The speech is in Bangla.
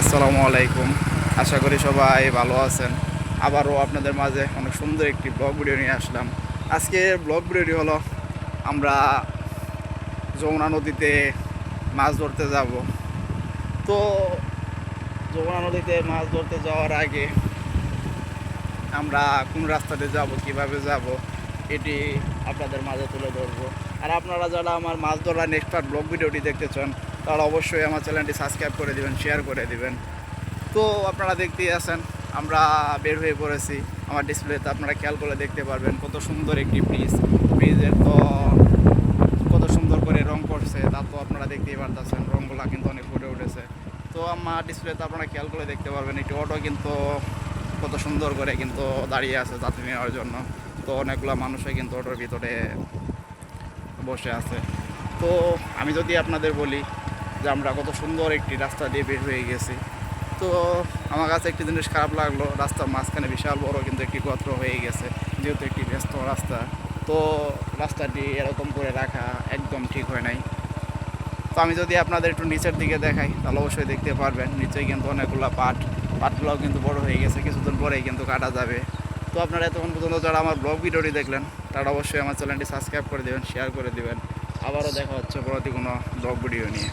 আসসালামু আলাইকুম। আশা করি সবাই ভালো আছেন। আবারও আপনাদের মাঝে অনেক সুন্দর একটি ব্লগ ভিডিও নিয়ে আসলাম। আজকে ব্লগ ভিডিওটি হলো, আমরা যমুনা নদীতে মাছ ধরতে যাব। তো, যমুনা নদীতে মাছ ধরতে যাওয়ার আগে আমরা কোন রাস্তাতে যাব, কীভাবে যাব, এটি আপনাদের মাঝে তুলে ধরবো। আর আপনারা যারা আমার মাছ ধরার নেক্সট পার্ট ব্লগ ভিডিওটি দেখতে চান তাহলে অবশ্যই আমার চ্যানেলটি সাবস্ক্রাইব করে দিবেন শেয়ার করে দিবেন। তো আপনারা দেখতেই আছেন, আমরা বের হয়ে পড়েছি। আমার ডিসপ্লেতে আপনারা খেয়াল করে দেখতে পারবেন কত সুন্দর একটি ব্রিজ ব্রিজের তো কত সুন্দর করে রং করছে, তা তো আপনারা দেখতেই পারতেছেন, রংগুলা কিন্তু অনেক ফুটে উঠেছে। তো আমার ডিসপ্লেতে আপনারা খেয়াল করে দেখতে পারবেন, একটি অটো কিন্তু কত সুন্দর করে কিন্তু দাঁড়িয়ে আছে যাত্রী নেওয়ার জন্য। তো অনেকগুলো মানুষই কিন্তু অটোর ভিতরে বসে আছে। তো আমি যদি আপনাদের বলি যে আমরা কত সুন্দর একটি রাস্তা দিয়ে বের হয়ে গেছি। তো আমার কাছে একটি জিনিস খারাপ লাগল, রাস্তার মাঝখানে বিশাল বড় কিন্তু একটি গত্র হয়ে গেছে, যেহেতু একটি ব্যস্ত রাস্তা। তো রাস্তাটি এরকম করে রাখা একদম ঠিক হয় নাই। তো আমি যদি আপনাদের একটু নিচের দিকে দেখাই, তাহলে অবশ্যই দেখতে পারবেন। নিচে কিন্তু অনেকগুলো পাট, পাটগুলোও কিন্তু বড় হয়ে গেছে, কিছুদিন পরেই কিন্তু কাটা যাবে। তো আপনারা এতক্ষণ পর্যন্ত যারা আমার ব্লগ ভিডিওটি দেখলেন, তারা অবশ্যই আমার চ্যানেলটি সাবস্ক্রাইব করে দেবেন শেয়ার করে দেবেন। আবারও দেখা হচ্ছে পরবর্তী কোনো ব্লগ ভিডিও নিয়ে।